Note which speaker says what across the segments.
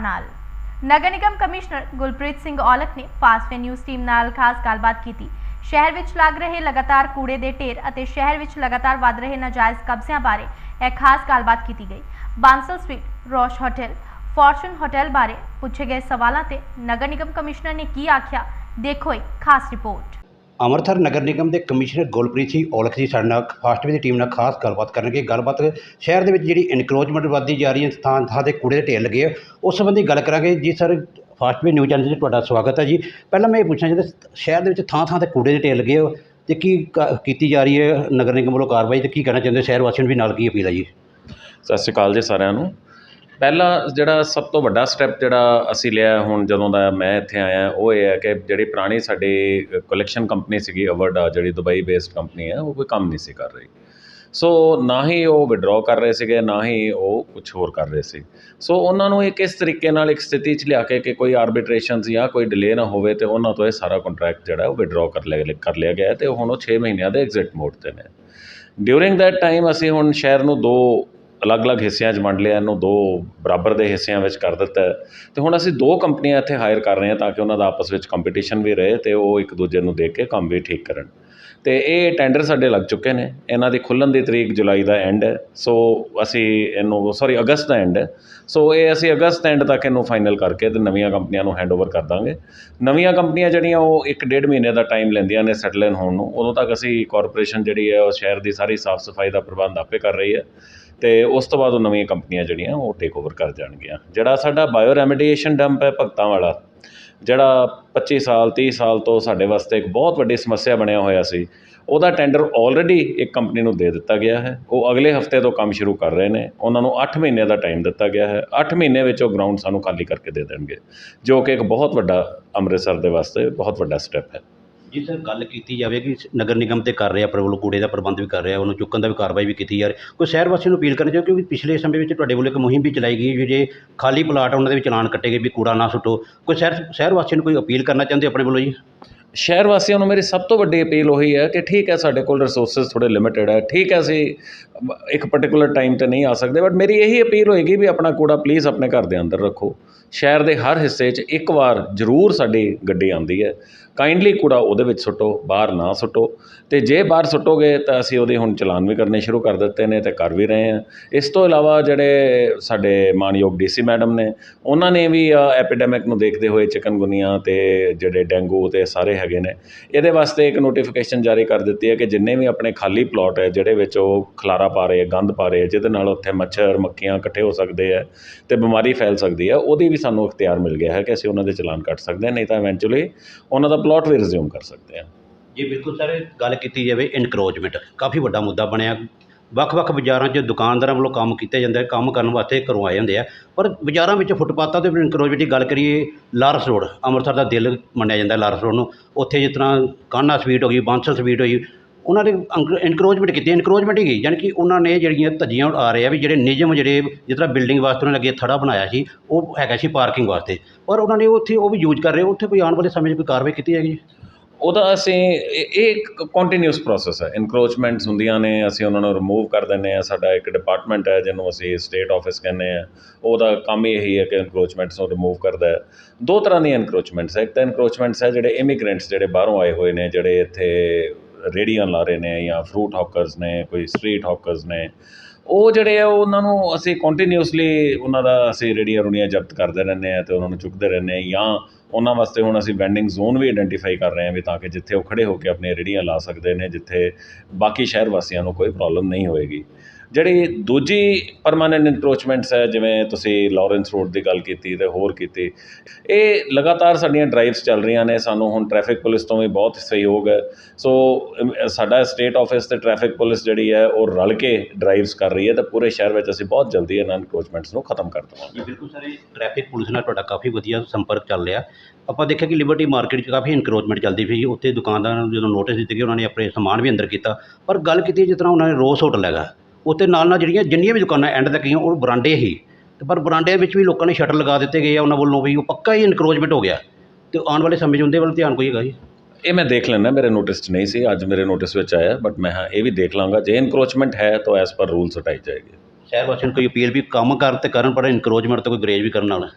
Speaker 1: ਨਾਲ। ਨਗਰ ਨਿਗਮ ਕਮਿਸ਼ਨਰ ਗੁਲਪ੍ਰੀਤ ਸਿੰਘ ਔਲਖ ਨੇ fast news team ਨਾਲ ਖਾਸ ਗੱਲਬਾਤ ਕੀਤੀ। ਸ਼ਹਿਰ ਵਿੱਚ ਲੱਗ ਰਹੇ ਲਗਾਤਾਰ ਕੂੜੇ ਦੇ ਢੇਰ ਅਤੇ ਸ਼ਹਿਰ ਵਿੱਚ ਲਗਾਤਾਰ ਵੱਧ ਰਹੇ ਨਾਜਾਇਜ਼ ਕਬਜ਼ਿਆਂ ਬਾਰੇ ਇਹ ਖਾਸ ਗੱਲਬਾਤ ਕੀਤੀ ਗਈ। Bansal sweet, Rosh hotel, Fortune hotel ਬਾਰੇ ਪੁੱਛੇ ਗਏ ਸਵਾਲਾਂ ਤੇ ਨਗਰ ਨਿਗਮ ਕਮਿਸ਼ਨਰ ਨੇ ਕੀ ਆਖਿਆ, ਦੇਖੋ ਇੱਕ ਖਾਸ ਰਿਪੋਰਟ।
Speaker 2: ਅੰਮ੍ਰਿਤਸਰ ਨਗਰ ਨਿਗਮ ਦੇ ਕਮਿਸ਼ਨਰ ਗੁਲਪ੍ਰੀਤ ਸਿੰਘ ਔਲਖ ਜੀ ਸਾਡੇ ਨਾਲ ਫਾਸਟਵੇ ਦੀ ਟੀਮ ਨਾਲ ਖਾਸ ਗੱਲਬਾਤ ਕਰਨਗੇ। ਗੱਲਬਾਤ ਸ਼ਹਿਰ ਦੇ ਵਿੱਚ ਜਿਹੜੀ ਇਨਕਰੋਚਮੈਂਟ ਵੱਧਦੀ ਜਾ ਰਹੀ ਹੈ ਥਾਂ ਥਾਂ ਤੇ ਕੂੜੇ ਦੇ ਢੇਰ ਲੱਗੇ ਆ, ਉਸ ਸੰਬੰਧੀ ਗੱਲ ਕਰਾਂਗੇ। ਜੀ ਸਰ ਫਾਸਟਵੇ ਨਿਊਜ਼ ਚੈਨਲ 'ਤੇ ਤੁਹਾਡਾ ਸਵਾਗਤ ਹੈ ਜੀ। ਪਹਿਲਾਂ ਮੈਂ ਇਹ ਪੁੱਛਣਾ ਚਾਹੁੰਦਾ ਸ਼ਹਿਰ ਦੇ ਵਿੱਚ ਥਾਂ ਥਾਂ ਤੇ ਕੂੜੇ ਦੇ ਢੇਰ ਲੱਗੇ ਆ ਤੇ ਕੀ ਕ- ਕੀਤੀ ਜਾ ਰਹੀ ਹੈ ਨਗਰ ਨਿਗਮ ਵੱਲੋਂ ਕਾਰਵਾਈ ਤੇ ਕੀ ਕਹਿਣਾ ਚਾਹੁੰਦੇ ਸ਼ਹਿਰ ਵਾਸੀਆਂ ਨੂੰ ਵੀ ਨਾਲ ਕੀ ਅਪੀਲ ਹੈ ਜੀ?
Speaker 3: ਸਤਿ ਸ਼੍ਰੀ ਅਕਾਲ ਜੀ ਸਾਰਿਆਂ ਨੂੰ। ਪਹਿਲਾ ਜਿਹੜਾ ਸਭ ਤੋਂ ਵੱਡਾ ਸਟੈਪ ਜਿਹੜਾ ਅਸੀਂ ਲਿਆ ਹੁਣ ਜਦੋਂ ਦਾ ਮੈਂ ਇੱਥੇ ਆਇਆ, ਉਹ ਇਹ ਹੈ ਕਿ ਜਿਹੜੀ ਪੁਰਾਣੀ ਸਾਡੀ ਕਲੈਕਸ਼ਨ ਕੰਪਨੀ ਸੀਗੀ ਅਵਰਡਾ ਜਿਹੜੀ ਦੁਬਈ ਬੇਸਡ ਕੰਪਨੀ ਹੈ, ਉਹ ਕੋਈ ਕੰਮ ਨਹੀਂ ਸੀ ਕਰ ਰਹੀ। ਸੋ ਨਾ ਹੀ ਉਹ ਵਿਡਰਾਅ ਕਰ ਰਹੇ ਸੀਗੇ, ਨਾ ਹੀ ਉਹ ਕੁਝ ਹੋਰ ਕਰ ਰਹੇ ਸੀ। ਸੋ ਉਹਨਾਂ ਨੂੰ ਇੱਕ ਇਸ ਤਰੀਕੇ ਨਾਲ ਇੱਕ ਸਥਿਤੀ 'ਚ ਲਿਆ ਕੇ ਕਿ ਕੋਈ ਆਰਬਿਟ੍ਰੇਸ਼ਨਸ ਜਾਂ ਕੋਈ ਡਿਲੇ ਨਾ ਹੋਵੇ ਤੇ ਉਹਨਾਂ ਤੋਂ ਇਹ ਸਾਰਾ ਕੰਟਰੈਕਟ ਜਿਹੜਾ ਉਹ ਵਿਡਰਾਅ ਕਰ ਲਿਆ ਕਰ ਲਿਆ ਗਿਆ ਹੈ ਤੇ ਹੁਣ ਉਹ 6 ਮਹੀਨਿਆਂ ਦੇ ਐਗਜ਼ਿਟ ਮੋਡ ਤੇ ਨੇ। ਡਿਊਰਿੰਗ ਦੈਟ ਟਾਈਮ ਅਸੀਂ ਹੁਣ ਸ਼ਹਿਰ ਨੂੰ ਦੋ ਅਲੱਗ-ਅਲੱਗ ਹਿੱਸਿਆਂ 'ਚ ਵੰਡ ਲਿਆ, ਇਹਨੂੰ ਦੋ ਬਰਾਬਰ ਦੇ ਹਿੱਸਿਆਂ ਵਿੱਚ ਕਰ ਦਿੱਤਾ ਅਤੇ ਹੁਣ ਅਸੀਂ ਦੋ ਕੰਪਨੀਆਂ ਇੱਥੇ ਹਾਇਰ ਕਰ ਰਹੇ ਹਾਂ ਤਾਂ ਕਿ ਉਹਨਾਂ ਦਾ ਆਪਸ ਵਿੱਚ ਕੰਪੀਟੀਸ਼ਨ ਵੀ ਰਹੇ ਅਤੇ ਉਹ ਇੱਕ ਦੂਜੇ ਨੂੰ ਦੇਖ ਕੇ ਕੰਮ ਵੀ ਠੀਕ ਕਰਨ। ਅਤੇ ਇਹ ਟੈਂਡਰ ਸਾਡੇ ਲੱਗ ਚੁੱਕੇ ਨੇ। ਇਹਨਾਂ ਦੀ ਖੁੱਲ੍ਹਣ ਦੀ ਤਰੀਕ ਜੁਲਾਈ ਦਾ ਐਂਡ ਹੈ। ਸੋ ਅਸੀਂ ਇਹਨੂੰ ਸੋਰੀ ਅਗਸਤ ਦਾ ਐਂਡ ਹੈ। ਸੋ ਇਹ ਅਸੀਂ ਅਗਸਤ ਐਂਡ ਤੱਕ ਇਹਨੂੰ ਫਾਈਨਲ ਕਰਕੇ ਅਤੇ ਨਵੀਆਂ ਕੰਪਨੀਆਂ ਨੂੰ ਹੈਂਡਓਵਰ ਕਰ ਦਾਂਗੇ। ਨਵੀਆਂ ਕੰਪਨੀਆਂ ਜਿਹੜੀਆਂ ਉਹ ਇੱਕ ਡੇਢ ਮਹੀਨੇ ਦਾ ਟਾਈਮ ਲੈਂਦੀਆਂ ਨੇ ਸੈਟਲ ਇਨ ਹੋਣ ਨੂੰ। ਉਦੋਂ ਤੱਕ ਅਸੀਂ ਕਾਰਪੋਰੇਸ਼ਨ ਜਿਹੜੀ ਹੈ ਉਹ ਸ਼ਹਿਰ ਦੀ ਸਾਰੀ ਸਾਫ਼ ਸਫ਼ਾਈ ਦਾ ਪ੍ਰਬੰਧ ਆਪੇ ਕਰ ਰਹੀ ਹੈ। ਅਤੇ ਉਸ ਤੋਂ ਬਾਅਦ ਉਹ ਨਵੀਆਂ ਕੰਪਨੀਆਂ ਜਿਹੜੀਆਂ ਉਹ ਟੇਕ ਓਵਰ ਕਰ ਜਾਣਗੀਆਂ। ਜਿਹੜਾ ਸਾਡਾ ਬਾਇਓ ਰੈਮੀਡੀਏਸ਼ਨ ਡੰਪ ਹੈ ਭਗਤਾਂ ਵਾਲਾ, ਜਿਹੜਾ 25 ਸਾਲ, ਤੀਹ ਸਾਲ ਤੋਂ ਸਾਡੇ ਵਾਸਤੇ ਇੱਕ ਬਹੁਤ ਵੱਡੀ ਸਮੱਸਿਆ ਬਣਿਆ ਹੋਇਆ ਸੀ, ਉਹਦਾ ਟੈਂਡਰ ਆਲਰੇਡੀ ਇੱਕ ਕੰਪਨੀ ਨੂੰ ਦੇ ਦਿੱਤਾ ਗਿਆ ਹੈ। ਉਹ ਅਗਲੇ ਹਫ਼ਤੇ ਤੋਂ ਕੰਮ ਸ਼ੁਰੂ ਕਰ ਰਹੇ ਨੇ। ਉਹਨਾਂ ਨੂੰ 8 ਮਹੀਨੇ ਦਾ ਟਾਈਮ ਦਿੱਤਾ ਗਿਆ ਹੈ। 8 ਮਹੀਨੇ ਵਿੱਚ ਉਹ ਗਰਾਊਂਡ ਸਾਨੂੰ ਖਾਲੀ ਕਰਕੇ ਦੇ ਦੇਣਗੇ, ਜੋ ਕਿ ਇੱਕ ਬਹੁਤ ਵੱਡਾ ਅੰਮ੍ਰਿਤਸਰ ਦੇ ਵਾਸਤੇ ਬਹੁਤ ਵੱਡਾ ਸਟੈਪ ਹੈ।
Speaker 2: ਜੀ ਗੱਲ ਕੀਤੀ ਜਾਵੇ ਕਿ ਨਗਰ ਨਿਗਮ ਤੇ ਕਰ ਰਿਹਾ, ਆਪਣੇ ਵੱਲੋਂ ਕੂੜੇ ਦਾ ਪ੍ਰਬੰਧ ਵੀ ਕਰ ਰਿਹਾ, ਉਹਨੂੰ ਚੁੱਕਣ ਦਾ ਵੀ ਕਾਰਵਾਈ ਵੀ ਕੀਤੀ ਜਾ ਰਹੀ ਕੋਈ ਸ਼ਹਿਰ ਵਾਸੀਆਂ ਨੂੰ ਅਪੀਲ ਕਰਨੀ ਚਾਹੀਦੀ ਕਿਉਂਕਿ ਪਿਛਲੇ ਸਮੇਂ ਵਿੱਚ ਤੁਹਾਡੇ ਵੱਲੋਂ ਇੱਕ ਮੁਹਿੰਮ ਵੀ ਚਲਾਈ ਗਈ ਵੀ ਜੇ ਖਾਲੀ ਪਲਾਟ ਉਹਨਾਂ ਦੇ ਵਿੱਚ ਚਲਾਨ ਕੱਟੇ ਗਏ ਵੀ ਕੂੜਾ ਨਾ ਸੁੱਟੋ। ਕੋਈ ਸ਼ਹਿਰ ਸ਼ਹਿਰ ਵਾਸੀਆਂ ਨੂੰ ਕੋਈ ਅਪੀਲ ਕਰਨਾ ਚਾਹੁੰਦੇ ਆਪਣੇ ਵੱਲੋਂ ਜੀ?
Speaker 3: ਸ਼ਹਿਰ ਵਾਸੀਆਂ ਨੂੰ ਮੇਰੀ ਸਭ ਤੋਂ ਵੱਡੀ ਅਪੀਲ ਉਹੀ ਹੈ ਕਿ ਠੀਕ ਹੈ, ਸਾਡੇ ਕੋਲ ਰਿਸੋਰਸਸ ਥੋੜੇ ਲਿਮਿਟਿਡ ਹੈ, ਠੀਕ ਹੈ, ਅਸੀਂ ਇੱਕ ਪਾਰਟਿਕੂਲਰ ਟਾਈਮ ਤੇ ਨਹੀਂ ਆ ਸਕਦੇ ਬਟ ਮੇਰੀ ਇਹੀ ਅਪੀਲ ਹੋਏਗੀ ਵੀ ਆਪਣਾ ਕੂੜਾ ਪਲੀਜ਼ ਆਪਣੇ ਘਰ ਦੇ ਅੰਦਰ ਰੱਖੋ। ਸ਼ਹਿਰ ਦੇ ਹਰ ਹਿੱਸੇ 'ਚ ਇੱਕ ਵਾਰ ਜ਼ਰੂਰ ਸਾਡੀ ਗੱਡੀ ਆਉਂਦੀ ਹੈ। ਕਾਈਂਡਲੀ ਕੂੜਾ ਉਹਦੇ ਵਿੱਚ ਸੁੱਟੋ, ਬਾਹਰ ਨਾ ਸੁੱਟੋ। ਅਤੇ ਜੇ ਬਾਹਰ ਸੁੱਟੋਗੇ ਤਾਂ ਅਸੀਂ ਉਹਦੇ ਹੁਣ ਚਲਾਨ ਵੀ ਕਰਨੇ ਸ਼ੁਰੂ ਕਰ ਦਿੱਤੇ ਨੇ ਅਤੇ ਕਰ ਵੀ ਰਹੇ ਹਾਂ। ਇਸ ਤੋਂ ਇਲਾਵਾ ਜਿਹੜੇ ਸਾਡੇ ਮਾਨਯੋਗ ਡੀਸੀ ਮੈਡਮ ਨੇ, ਉਹਨਾਂ ਨੇ ਵੀ ਐਪੀਡੈਮਿਕ ਨੂੰ ਦੇਖਦੇ ਹੋਏ ਚਿਕਨਗੁਨੀਆ ਅਤੇ ਜਿਹੜੇ ਡੈਂਗੂ ਅਤੇ ਸਾਰੇ ਹੈਗੇ ਨੇ, ਇਹਦੇ ਵਾਸਤੇ ਇੱਕ ਨੋਟੀਫਿਕੇਸ਼ਨ ਜਾਰੀ ਕਰ ਦਿੱਤੀ ਹੈ ਕਿ ਜਿੰਨੇ ਵੀ ਆਪਣੇ ਖਾਲੀ ਪਲੋਟ ਹੈ, ਜਿਹੜੇ ਵਿੱਚ ਉਹ ਖਲਾਰਾ ਪਾ ਰਹੇ ਗੰਦ ਪਾ ਰਹੇ ਜਿਹਦੇ ਨਾਲ ਉੱਥੇ ਮੱਛਰ, ਮੱਖੀਆਂ ਇਕੱਠੇ ਹੋ ਸਕਦੇ ਹੈ ਅਤੇ ਬਿਮਾਰੀ ਫੈਲ ਸਕਦੀ ਹੈ, ਉਹਦੀ ਵੀ ਸਾਨੂੰ ਇਖਤਿਆਰ ਮਿਲ ਗਿਆ ਹੈ ਕਿ ਅਸੀਂ ਉਹਨਾਂ ਦੇ ਚਲਾਨ ਕੱਟ ਸਕਦੇ ਹਾਂ, ਨਹੀਂ ਤਾਂ ਇਵੈਂਚੁਅਲੀ ਉਹਨਾਂ ਦਾ ਪਲਾਟ ਵੀ ਰਿਜ਼ਿਊਮ ਕਰ ਸਕਦੇ ਹਾਂ।
Speaker 2: ਜੀ, ਬਿਲਕੁਲ ਸਰ, ਗੱਲ ਕੀਤੀ ਜਾਵੇ ਇਨਕਰੋਚਮੈਂਟ ਕਾਫੀ ਵੱਡਾ ਮੁੱਦਾ ਬਣਿਆ। ਵੱਖ-ਵੱਖ ਬਾਜ਼ਾਰਾਂ 'ਚ ਦੁਕਾਨਦਾਰਾਂ ਵੱਲੋਂ ਕੰਮ ਕੀਤੇ ਜਾਂਦੇ ਕੰਮ ਕਰਨ ਵਾਸਤੇ ਘਰੋਂ ਆਏ ਹੁੰਦੇ ਆ। ਪਰ ਬਾਜ਼ਾਰਾਂ ਵਿੱਚ ਫੁੱਟਪਾਥਾਂ ਤੇ ਇਨਕਰੋਚਮੈਂਟ ਦੀ ਗੱਲ ਕਰੀਏ, ਲਾਰਸ ਰੋਡ, ਅੰਮ੍ਰਿਤਸਰ ਦਾ ਦਿਲ ਮੰਨਿਆ ਜਾਂਦਾ ਲਾਰਸ ਰੋਡ ਨੂੰ। ਉੱਥੇ ਜਿਸ ਤਰ੍ਹਾਂ ਕਾਨਾ ਸਵੀਟ ਹੋ ਗਈ, ਬਾਂਸਲ ਸਵੀਟ ਹੋਈ ਉਹਨਾਂ ਨੇ ਇਨਕਰੋਚਮੈਂਟ ਕੀਤੀ ਇਨਕਰੋਚਮੈਂਟ ਹੀ ਗਈ ਯਾਨੀ ਕਿ ਉਹਨਾਂ ਨੇ ਜਿਹੜੀਆਂ ਧੱਜੀਆਂ ਆ ਰਹੇ ਆ ਵੀ ਜਿਹੜੇ ਨਿਯਮ ਜਿਹੜੇ ਜਿਸ ਤਰ੍ਹਾਂ ਬਿਲਡਿੰਗ ਵਾਸਤੇ ਉਹਨਾਂ ਨੇ ਅੱਗੇ ਥੜਾ ਬਣਾਇਆ ਸੀ, ਉਹ ਹੈਗਾ ਸੀ ਪਾਰਕਿੰਗ ਵਾਸਤੇ। ਪਰ ਉਹਨਾਂ ਨੇ ਉੱਥੇ ਉਹ ਵੀ ਯੂਜ਼ ਕਰ ਰਹੇ, ਉੱਥੇ ਕੋਈ ਆਉਣ ਵਾਲੇ ਸਮੇਂ 'ਚ ਕੋਈ ਕਾਰਵਾਈ ਕੀਤੀ ਹੈਗੀ?
Speaker 3: ਉਹਦਾ ਅਸੀਂ, ਇਹ ਇਹ ਇੱਕ ਕੰਟੀਨਿਊਸ ਪ੍ਰੋਸੈਸ ਹੈ। ਇਨਕਰੋਚਮੈਂਟਸ ਹੁੰਦੀਆਂ ਨੇ, ਅਸੀਂ ਉਹਨਾਂ ਨੂੰ ਰਿਮੂਵ ਕਰ ਦਿੰਦੇ ਆ ਸਾਡਾ ਇੱਕ ਡਿਪਾਰਟਮੈਂਟ ਹੈ, ਜਿਹਨੂੰ ਅਸੀਂ ਸਟੇਟ ਆਫਿਸ ਕਹਿੰਦੇ ਆ ਉਹਦਾ ਕੰਮ ਹੀ ਇਹੀ ਹੈ ਕਿ ਇਨਕਰੋਚਮੈਂਟਸ ਨੂੰ ਰਿਮੂਵ ਕਰਦਾ ਹੈ। ਦੋ ਤਰ੍ਹਾਂ ਦੀਆਂ ਇਨਕਰੋਚਮੈਂਟਸ ਹੈ। ਇੱਕ ਤਾਂ ਇਨਕਰੋਚਮੈਂਟਸ ਹੈ ਜਿਹੜੇ ਇਮੀਗ੍ਰੈਂਟਸ ਜਿਹੜੇ ਬਾਹਰੋਂ ਆਏ ਹੋਏ ਨੇ, ਜਿਹੜੇ ਇੱਥੇ ਰੇੜੀਆਂ ਲਾ ਰਹੇ ਨੇ ਜਾਂ ਫਰੂਟ ਹੌਕਰਸ ਨੇ, ਕੋਈ ਸਟਰੀਟ ਹੌਕਰਸ ਨੇ, ਉਹ ਜਿਹੜੇ ਆ, ਉਹਨਾਂ ਨੂੰ ਅਸੀਂ ਕੰਟੀਨਿਊਸਲੀ ਉਹਨਾਂ ਦਾ ਅਸੀਂ ਰੇੜੀਆਂ ਰੁੜੀਆਂ ਜ਼ਬਤ ਕਰਦੇ ਰਹਿੰਦੇ ਆ ਤੇ ਉਹਨਾਂ ਨੂੰ ਚੁੱਕਦੇ ਰਹਿੰਦੇ ਆ ਜਾਂ ਉਹਨਾਂ ਵਾਸਤੇ ਹੁਣ ਅਸੀਂ ਵੈਂਡਿੰਗ ਜ਼ੋਨ ਵੀ ਆਇਡੈਂਟੀਫਾਈ ਕਰ ਰਹੇ ਹਾਂ ਵੀ ਤਾਂ ਕਿ ਜਿੱਥੇ ਉਹ ਖੜੇ ਹੋ ਕੇ ਆਪਣੀਆਂ ਰੇੜੀਆਂ ਲਾ ਸਕਦੇ ਨੇ, ਜਿੱਥੇ ਬਾਕੀ ਸ਼ਹਿਰ ਵਾਸੀਆਂ ਨੂੰ ਕੋਈ ਪ੍ਰੋਬਲਮ ਨਹੀਂ ਹੋਏਗੀ। ਜਿਹੜੀ ਦੂਜੀ ਪਰਮਾਨੈਂਟ ਇਨਕਰੋਚਮੈਂਟਸ ਹੈ ਜਿਵੇਂ ਤੁਸੀਂ ਲੋਰੈਂਸ ਰੋਡ ਦੀ ਗੱਲ ਕੀਤੀ ਅਤੇ ਹੋਰ ਕੀਤੀ ਇਹ ਲਗਾਤਾਰ ਸਾਡੀਆਂ ਡਰਾਈਵਸ ਚੱਲ ਰਹੀਆਂ ਨੇ ਸਾਨੂੰ ਹੁਣ ਟ੍ਰੈਫਿਕ ਪੁਲਿਸ ਤੋਂ ਵੀ ਬਹੁਤ ਸਹਿਯੋਗ ਹੈ। ਸੋ ਅਮ, ਸਾਡਾ ਸਟੇਟ ਆਫਿਸ ਅਤੇ ਟ੍ਰੈਫਿਕ ਪੁਲਿਸ ਜਿਹੜੀ ਹੈ ਉਹ ਰਲ ਕੇ ਡਰਾਈਵਸ ਕਰ ਰਹੀ ਹੈ ਤਾਂ ਪੂਰੇ ਸ਼ਹਿਰ ਵਿੱਚ ਅਸੀਂ ਬਹੁਤ ਜਲਦੀ ਇਹਨਾਂ ਇਨਕਰੋਚਮੈਂਟਸ ਨੂੰ ਖਤਮ ਕਰ ਦੇਵਾਂਗੇ।
Speaker 2: ਬਿਲਕੁਲ ਸਰ ਇਹ ਟ੍ਰੈਫਿਕ ਪੁਲਿਸ ਨਾਲ ਤੁਹਾਡਾ ਕਾਫੀ ਵਧੀਆ ਸੰਪਰਕ ਚੱਲ ਰਿਹਾ। ਆਪਾਂ ਦੇਖਿਆ ਕਿ ਲਿਬਰਟੀ ਮਾਰਕੀਟ 'ਚ ਕਾਫੀ ਇਨਕਰੋਚਮੈਂਟ ਚੱਲਦੀ ਪਈ ਉੱਥੇ ਦੁਕਾਨਦਾਰਾਂ ਨੂੰ ਜਦੋਂ ਨੋਟਿਸ ਦਿੱਤੇ ਗਏ ਉਹਨਾਂ ਨੇ ਆਪਣੇ ਸਮਾਨ ਵੀ ਅੰਦਰ ਕੀਤਾ। ਪਰ ਗੱਲ ਕੀਤੀ ਜਿਸ ਤਰ੍ਹਾਂ ਉਹਨਾਂ ਨੇ ਰੋਸ ਹੋਟਲ ਹੈਗਾ ਉੱਥੇ ਨਾਲ ਨਾਲ ਜਿਹੜੀਆਂ ਜਿੰਨੀਆਂ ਵੀ ਦੁਕਾਨਾਂ ਐਂਡ ਤੱਕ ਗਈਆਂ ਉਹ ਬਰਾਂਡੇ ਹੀ। ਤੇ ਪਰ ਬਰਾਂਡਿਆਂ ਵਿੱਚ ਵੀ ਲੋਕਾਂ ਨੇ ਸ਼ਟਰ ਲਗਾ ਦਿੱਤੇ ਗਏ ਆ ਉਹਨਾਂ ਵੱਲੋਂ ਵੀ ਉਹ ਪੱਕਾ ਹੀ ਇਨਕਰੋਚਮੈਂਟ ਹੋ ਗਿਆ। ਤੇ ਆਉਣ ਵਾਲੇ ਸਮੇਂ 'ਚ ਉਹਦੇ ਵੱਲ ਧਿਆਨ ਕੋਈ ਹੈਗਾ ਜੀ?
Speaker 3: ਇਹ ਮੈਂ ਦੇਖ ਲੈਣਾ ਮੇਰੇ ਨੋਟਿਸ 'ਚ ਨਹੀਂ ਸੀ ਅੱਜ ਮੇਰੇ ਨੋਟਿਸ ਵਿੱਚ ਆਇਆ ਬਟ ਮੈਂ ਹਾਂ ਇਹ ਵੀ ਦੇਖ ਲਾਂਗਾ ਜੇ ਇਨਕਰੋਚਮੈਂਟ ਹੈ ਤਾਂ ਐਸ ਪਰ ਰੂਲਸ ਹਟਾਈ ਜਾਏਗੀ।
Speaker 2: ਸ਼ਹਿਰ ਵਾਸੀਆਂ ਨੂੰ ਕੋਈ ਅਪੀਲ ਵੀ ਕੰਮ ਕਰ ਤੇ ਕਰਨ ਪਰ ਇਨਕਰੋਚਮੈਂਟ ਤੇ ਕੋਈ ਗਰੇਜ ਵੀ ਕਰਨ ਨਾਲ।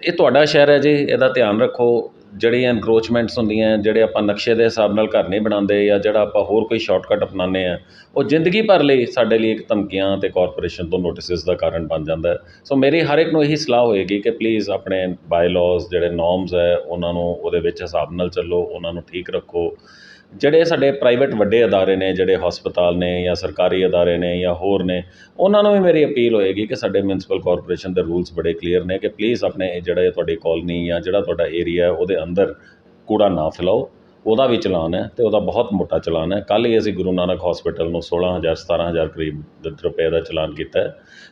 Speaker 3: ਇਹ ਤੁਹਾਡਾ ਸ਼ਹਿਰ ਹੈ ਜੀ, ਇਹਦਾ ਧਿਆਨ ਰੱਖੋ। ਜਿਹੜੀਆਂ ਐਨਕਰੋਚਮੈਂਟਸ ਹੁੰਦੀਆਂ, ਜਿਹੜੇ ਆਪਾਂ ਨਕਸ਼ੇ ਦੇ ਹਿਸਾਬ ਨਾਲ ਘਰ ਨਹੀਂ ਬਣਾਉਂਦੇ ਜਾਂ ਜਿਹੜਾ ਆਪਾਂ ਹੋਰ ਕੋਈ ਸ਼ਾਰਟਕਟ ਅਪਣਾਉਂਦੇ ਹਾਂ, ਉਹ ਜ਼ਿੰਦਗੀ ਭਰ ਲਈ ਸਾਡੇ ਲਈ ਇੱਕ ਧਮਕੀਆਂ ਅਤੇ ਕਾਰਪੋਰੇਸ਼ਨ ਤੋਂ ਨੋਟਿਸਸ ਦਾ ਕਾਰਨ ਬਣ ਜਾਂਦਾ ਸੋ ਮੇਰੀ ਹਰ ਇੱਕ ਨੂੰ ਇਹੀ ਸਲਾਹ ਹੋਏਗੀ ਕਿ ਪਲੀਜ਼ ਆਪਣੇ ਬਾਇਲਾਜ਼ ਜਿਹੜੇ ਨੋਰਮਸ ਹੈ, ਉਹਨਾਂ ਨੂੰ ਉਹਦੇ ਵਿੱਚ ਹਿਸਾਬ ਨਾਲ ਚੱਲੋ, ਉਹਨਾਂ ਨੂੰ ਠੀਕ ਰੱਖੋ। ਜਿਹੜੇ ਸਾਡੇ ਪ੍ਰਾਈਵੇਟ ਵੱਡੇ ਅਦਾਰੇ ਨੇ, ਜਿਹੜੇ ਹਸਪਤਾਲ ਨੇ ਜਾਂ ਸਰਕਾਰੀ ਅਦਾਰੇ ਨੇ ਜਾਂ ਹੋਰ ਨੇ, ਉਹਨਾਂ ਨੂੰ ਵੀ ਮੇਰੀ ਅਪੀਲ ਹੋਏਗੀ ਕਿ ਸਾਡੇ ਮਿਊਂਸਪਲ ਕਾਰਪੋਰੇਸ਼ਨ ਦੇ ਰੂਲਸ ਬੜੇ ਕਲੀਅਰ ਨੇ ਕਿ ਪਲੀਜ਼ ਆਪਣੇ ਇਹ ਜਿਹੜਾ ਤੁਹਾਡੀ ਕਾਲਨੀ ਜਾਂ ਜਿਹੜਾ ਤੁਹਾਡਾ ਏਰੀਆ ਉਹਦੇ ਅੰਦਰ ਕੂੜਾ ਨਾ ਫੈਲਾਓ। ਉਹਦਾ ਵੀ ਚਲਾਨ ਹੈ ਅਤੇ ਉਹਦਾ ਬਹੁਤ ਮੋਟਾ ਚਲਾਨ ਹੈ। ਕੱਲ੍ਹ ਹੀ ਅਸੀਂ ਗੁਰੂ ਨਾਨਕ ਹੋਸਪਿਟਲ ਨੂੰ 16000 17000 ਕਰੀਬ ਰੁਪਏ ਦਾ ਚਲਾਨ ਕੀਤਾ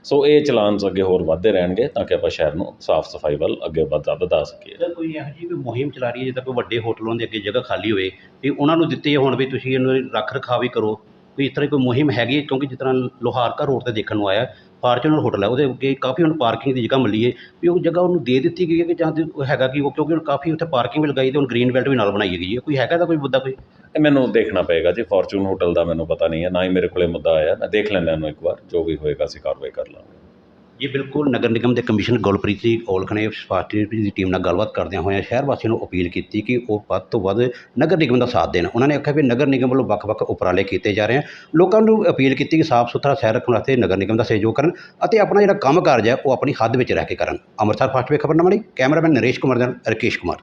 Speaker 3: ਸੋ ਇਹ ਚਲਾਨਸ ਅੱਗੇ ਹੋਰ ਵੱਧਦੇ ਰਹਿਣਗੇ ਤਾਂ ਕਿ ਆਪਾਂ ਸ਼ਹਿਰ ਨੂੰ ਸਾਫ਼ ਸਫ਼ਾਈ ਵੱਲ ਅੱਗੇ ਵਧਾ ਵਧਾ ਸਕੀਏ।
Speaker 2: ਜੇ ਕੋਈ ਇਹੋ ਜਿਹੀ ਕੋਈ ਮੁਹਿੰਮ ਚਲਾ ਰਹੀ ਹੈ ਜਿੱਦਾਂ ਕੋਈ ਵੱਡੇ ਹੋਟਲਾਂ ਦੇ ਅੱਗੇ ਜਗ੍ਹਾ ਖਾਲੀ ਹੋਵੇ ਵੀ ਉਹਨਾਂ ਨੂੰ ਦਿੱਤੀ ਹੁਣ ਵੀ ਤੁਸੀਂ ਇਹਨੂੰ ਰੱਖ ਰਖਾਅ ਵੀ ਕਰੋ। ਕੋਈ ਇਸ ਤਰ੍ਹਾਂ ਦੀ ਕੋਈ ਮੁਹਿੰਮ ਹੈਗੀ ਹੈ, ਕਿਉਂਕਿ ਜਿਸ ਤਰ੍ਹਾਂ ਲੋਹਾਰਕਾ ਰੋਡ ਤੇ ਦੇਖਣ ਨੂੰ ਆਇਆ ਫਾਰਚੂਨਰ ਹੋਟਲ ਹੈ, ਉਹਦੇ ਅੱਗੇ ਕਾਫੀ ਹੁਣ ਪਾਰਕਿੰਗ ਦੀ ਜਗ੍ਹਾ ਮਿਲੀ ਹੈ, ਵੀ ਉਹ ਜਗ੍ਹਾ ਉਹਨੂੰ ਦੇ ਦਿੱਤੀ ਗਈ ਹੈ ਕਿ ਜਾਂ ਤੇ ਹੈਗਾ ਕਿ ਉਹ ਕਿਉਂਕਿ ਹੁਣ ਕਾਫੀ ਉੱਥੇ ਪਾਰਕਿੰਗ ਵੀ ਲਗਾਈ ਤੇ ਹੁਣ ਗ੍ਰੀਨ ਬੈਲਟ ਵੀ ਨਾਲ ਬਣਾਈ ਗਈ ਹੈ, ਕੋਈ ਹੈਗਾ ਤਾਂ ਕੋਈ ਮੁੱਦਾ ਕੋਈ?
Speaker 3: ਇਹ ਮੈਨੂੰ ਦੇਖਣਾ ਪਏਗਾ ਜੀ, ਫੋਰਚੂਨ ਹੋਟਲ ਦਾ ਮੈਨੂੰ ਪਤਾ ਨਹੀਂ ਹੈ, ਨਾ ਹੀ ਮੇਰੇ ਕੋਲੇ ਮੁੱਦਾ ਆਇਆ, ਮੈਂ ਦੇਖ ਲੈਂਦਾ ਇਹਨੂੰ ਇੱਕ ਵਾਰ, ਜੋ ਵੀ ਹੋਏਗਾ ਅਸੀਂ ਕਾਰਵਾਈ ਕਰ ਲਾਂਗੇ।
Speaker 2: ਜੀ, ਬਿਲਕੁਲ ਨਗਰ ਨਿਗਮ ਦੇ ਕਮਿਸ਼ਨਰ ਗੁਰਪ੍ਰੀਤ ਸਿੰਘ ਔਲਖ ਨੇ ਪਾਰਟੀ ਦੀ ਟੀਮ ਨਾਲ ਗੱਲਬਾਤ ਕਰਦਿਆਂ ਹੋਇਆਂ ਸ਼ਹਿਰ ਵਾਸੀਆਂ ਨੂੰ ਅਪੀਲ ਕੀਤੀ ਕਿ ਉਹ ਵੱਧ ਤੋਂ ਵੱਧ ਨਗਰ ਨਿਗਮ ਦਾ ਸਾਥ ਦੇਣ। ਉਹਨਾਂ ਨੇ ਆਖਿਆ ਵੀ ਨਗਰ ਨਿਗਮ ਵੱਲੋਂ ਵੱਖ-ਵੱਖ ਉਪਰਾਲੇ ਕੀਤੇ ਜਾ ਰਹੇ ਹਨ। ਲੋਕਾਂ ਨੂੰ ਅਪੀਲ ਕੀਤੀ ਕਿ ਸਾਫ਼ ਸੁਥਰਾ ਸ਼ਹਿਰ ਰੱਖਣ ਵਾਸਤੇ ਨਗਰ ਨਿਗਮ ਦਾ ਸਹਿਯੋਗ ਕਰਨ ਅਤੇ ਆਪਣਾ ਜਿਹੜਾ ਕੰਮ ਕਾਰਜ ਹੈ ਉਹ ਆਪਣੀ ਹੱਦ ਵਿੱਚ ਰਹਿ ਕੇ ਕਰਨ। ਅੰਮ੍ਰਿਤਸਰ ਫਾਸਟ ਵੇ ਖਬਰਨਾਮਾ ਲਈ ਕੈਮਰਾਮੈਨ ਨਰੇਸ਼ ਕੁਮਾਰ ਦੇ ਨਾਲ ਰਕੇਸ਼ ਕੁਮਾਰ।